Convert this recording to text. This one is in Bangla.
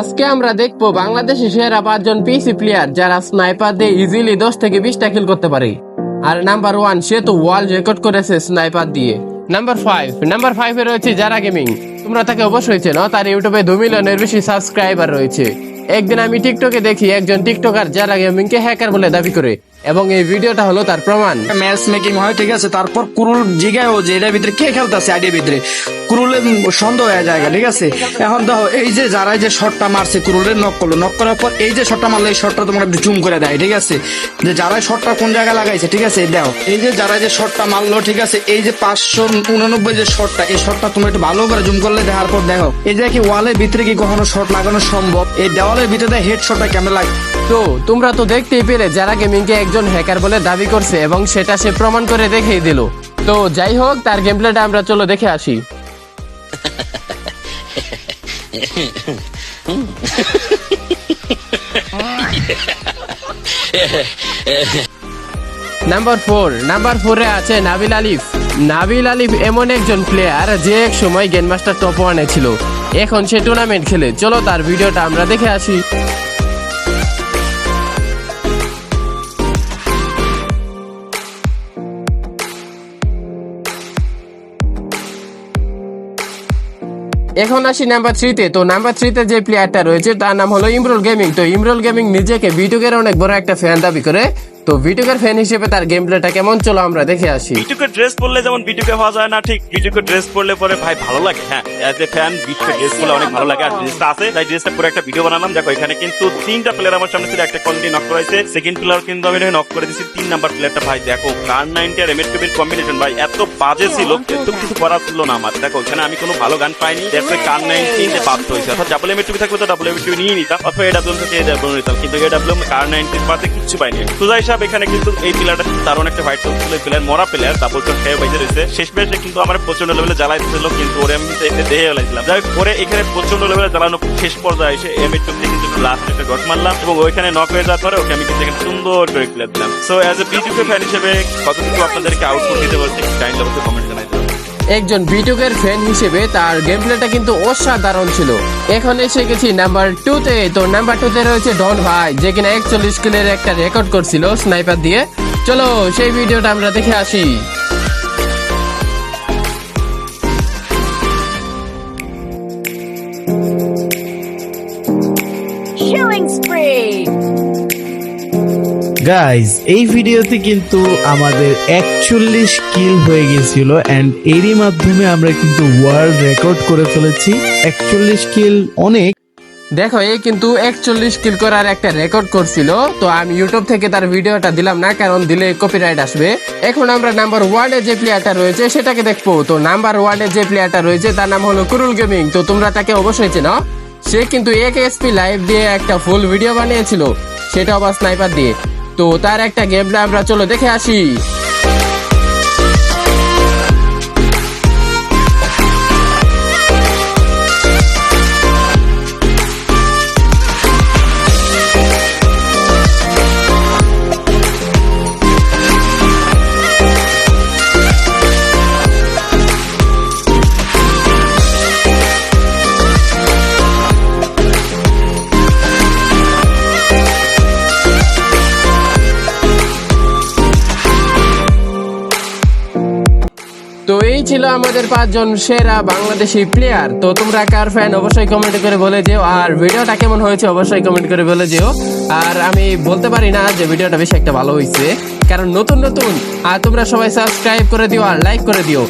আজকে আমরা দেখব বাংলাদেশের সেরা পাঁচজন পিসি প্লেয়ার যারা স্নাইপার দিয়ে ইজিলি দশ থেকে বিশটা কিল করতে পারে। আর নাম্বার ওয়ান, সে তো ওয়ার্ল্ড রেকর্ড করেছে স্নাইপার দিয়ে। নাম্বার ফাইভ, নাম্বার ফাইভে রয়েছে যারা গেমিং। তোমরা তাকে অবশ্যই চেনো, তার ইউটিউবে দু মিলিয়নের বেশি সাবস্ক্রাইবার রয়েছে। একদিন আমি টিকটকে দেখি একজন টিকটকার যারা গেমিং কে হ্যাকার বলে দাবি করে, এবং এই ভিডিওটা হলো তার প্রমাণ। ম্যাচ মেকিং হয়, ঠিক আছে? তারপর কুরুল জিগায় ও যে এটার ভিতরে কে খেলতেছে আইডির ভিতরে? কুরুলের সন্দেহ হয়ে যায় ঠিক আছে? এখন দেখো, এই যে যারা যে শটটা মারছে কুরুলের নক করল নক করার পর এই যে শটটা মারলো, এই শটটা তোমার একটু জুম করে দেয়, ঠিক আছে? যে যারা শটটা কোন জায়গায় লাগাইছে, ঠিক আছে? দেখো, এই যে যারা যে শটটা মারলো, ঠিক আছে? এই যে পাঁচশো উননব্বই যে শটটা এই শটটা তুমি একটু ভালো করে জুম করলে দেখার পর দেখো, এই যে কি ওয়ালের ভিতরে কি কখনো শট লাগানো সম্ভব? এই দেওয়ালের ভিতরে হেড শটটা কেমন লাগে? তো, তোমরা তো দেখতেই পেলে, যারা গেমিং কে একজন হ্যাকার বলে দাবি করছে এবং সেটা সে প্রমাণ করে দেখিয়ে দিল। তো যাই হোক, তার গেম প্লেটা আমরা চলো দেখে আসি। নাম্বার ফোর নাম্বার ফোরে আছে নাবিল আলিফ। নাবিল আলিফ এমন একজন প্লেয়ার যে এক সময় গেম মাস্টার টপ ওয়ানে ছিল। এখন সে টুর্নামেন্ট খেলে। চলো তার ভিডিওটা আমরা দেখে আসি। এখন আসি নাম্বার থ্রিতে তো। নাম্বার থ্রিতে যে প্লেয়ারটা রয়েছে, তার নাম হলো ইমরুল গেমিং তো ইমরুল গেমিং নিজেকে বিটুকের অনেক বড় একটা ফ্যান দাবি করে। তো বিটুকের ফ্যান হিসেবে তার গেম প্লেটা কেমন? চলো আমরা দেখে আসি। বিটুকে ড্রেস পরলে যেমন বিটুকে হওয়া যায় না, ঠিক বিটুকে ড্রেস পরলে পরে ভাই ভালো লাগে হ্যাঁ এজ এ ফ্যান বিটুকে ড্রেস পরলে অনেক ভালো লাগে। আর ড্রেসটা আছে, তাই ড্রেসটা পরে একটা ভিডিও বানালাম। দেখো, এখানে কিন্তু তিনটা প্লেয়ার আমার সামনে ছিল, একটা কন্টি নক করাইছে সেকেন্ড প্লেয়ার কিন্তু আমি নক করে দিয়েছি, তিন নাম্বার প্লেয়ারটা ভাই, দেখো কার নাইনটি আর এমএড টুবির কম্বিনেশন ভাই, এত বাজে ছিল কিন্তু কিছু করার ছিল না আমার। দেখো, এখানে আমি কোনো ভালো গান পাইনি তারপরে কার নাইনটি বাধ্য হয়েছে। অর্থাৎ ডাবল এমএড টুবি থাকবে তো ডাবল এমএড টুবি নিয়ে নিতাম, অথবা এডাব্লিউএম থেকে এডাব্লিউএম নিতাম কিন্তু এডাব্লিউএম কার নাইনটির পাতে কিচ্ছু পাইনি। সুজা হিসাব এখানে কিন্তু এই প্লেয়ারটা দারুণ একটা ফাইট ছিল প্লেয়ার মরা প্লেয়ার তারপর তো খেয়ে রয়েছে। শেষ কিন্তু আমার প্রচণ্ড লেভেলে জ্বালাই দিয়েছিল কিন্তু ওরে আমি দেহে যাই পরে এখানে প্রচণ্ড লেভেলে জ্বালানো শেষ পর্যায়ে এসে এম থেকে কিন্তু লাস্ট একটা মারলাম এবং ওইখানে নক হয়ে যাওয়ার পরে ওকে আমি কিন্তু এখানে সুন্দর করে প্লেয়ার দিলাম। So as a BJP fan হিসেবে কতটুকু আপনাদেরকে আউটপুট দিতে পারছি কাইন্ড অফ কমেন্ট জানাই একজন বিটুকের ফ্যান হিসেবে তার গেম প্লেটা কিন্তু অসাধারণ ছিল। এখন এসে গেছি নাম্বার টু তে। তো নাম্বার টু তে রয়েছে ডন ভাই, যে কিনা একচল্লিশ কিলের একটা রেকর্ড করছিল স্নাইপার দিয়ে। চলো, সেই ভিডিওটা আমরা দেখে আসি। Killing spree! গাইজ এই ভিডিওতে কিন্তু আমাদের একচল্লিশ কিল হয়ে গেছিল অ্যান্ড এরই মাধ্যমে আমরা কিন্তু ওয়ার্ল্ড রেকর্ড করে ফেলেছি। একচল্লিশ কিল অনেক। দেখো এই কিন্তু একচল্লিশ কিল করার একটা রেকর্ড করছিল। তো আমি ইউটিউব থেকে তার ভিডিওটা দিলাম না, কারণ দিলে কপিরাইট আসবে। এখন আমরা নাম্বার ওয়ানে যে প্লেয়ারটা রয়েছে, সেটাকে দেখব। তো নাম্বার ওয়ানে যে প্লেয়ারটা রয়েছে, তার নাম হলো কুরুল গেমিং তো তোমরা তাকে অবশ্যই চেনো। সে কিন্তু এক এসপি লাইভ দিয়ে একটা ফুল ভিডিও বানিয়েছিল। সেটা আবার স্নাইপার দিয়ে। তো তার একটা গেম আমরা চলো দেখে আসি। তো এই ছিল আমাদের পাঁচজন সেরা বাংলাদেশি প্লেয়ার তো তোমরা কার ফ্যান অবশ্যই কমেন্ট করে বলে যেও। আর ভিডিওটা কেমন হয়েছে? অবশ্যই কমেন্ট করে বলে যেও। আর আমি বলতে পারি না যে ভিডিওটা বেশি একটা ভালো হয়েছে। কারণ নতুন নতুন, আর তোমরা সবাই সাবস্ক্রাইব করে দিও আর লাইক করে দিও।